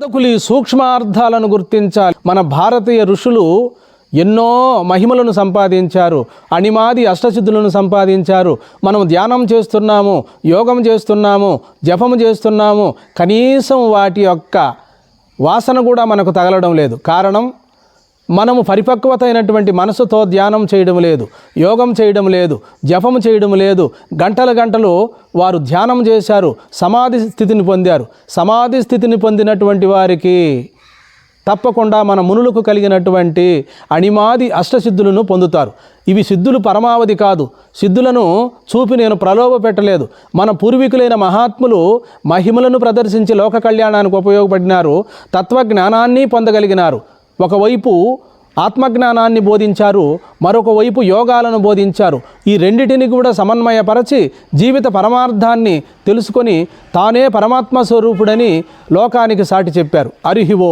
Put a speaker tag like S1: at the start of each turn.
S1: సాధకులు సూక్ష్మ సూక్ష్మార్థాలను గుర్తించాలి. మన భారతీయ ఋషులు ఎన్నో మహిమలను సంపాదించారు. అణిమాది అష్టసిద్ధులను సంపాదించారు. మనం ధ్యానం చేస్తున్నాము యోగం చేస్తున్నాము జపము చేస్తున్నాము. కనీసం వాటి యొక్క వాసన కూడా మనకు తగలడం లేదు. కారణం మనము పరిపక్వత అయినటువంటి మనసుతో ధ్యానం చేయడం లేదు యోగం చేయడం లేదు జపం చేయడం లేదు. గంటల గంటలు వారు ధ్యానం చేశారు సమాధి స్థితిని పొందారు. సమాధి స్థితిని పొందినటువంటి వారికి తప్పకుండా మన మునులకు కలిగినటువంటి అణిమాది అష్టసిద్ధులను పొందుతారు. ఇవి సిద్ధులు పరమావధి కాదు. సిద్ధులను చూపి నేను ప్రలోభ పెట్టలేదు. మన పూర్వీకులైన మహాత్ములు మహిమలను ప్రదర్శించి లోక కళ్యాణానికి ఉపయోగపడినారు తత్వజ్ఞానాన్ని పొందగలిగినారు. ఒకవైపు ఆత్మజ్ఞానాన్ని బోధించారు మరొక వైపు యోగాలను బోధించారు. ఈ రెండిటిని కూడా సమన్వయపరచి జీవిత పరమార్థాన్ని తెలుసుకొని తానే పరమాత్మ స్వరూపుడని లోకానికి సాటి చెప్పారు. అరిహివో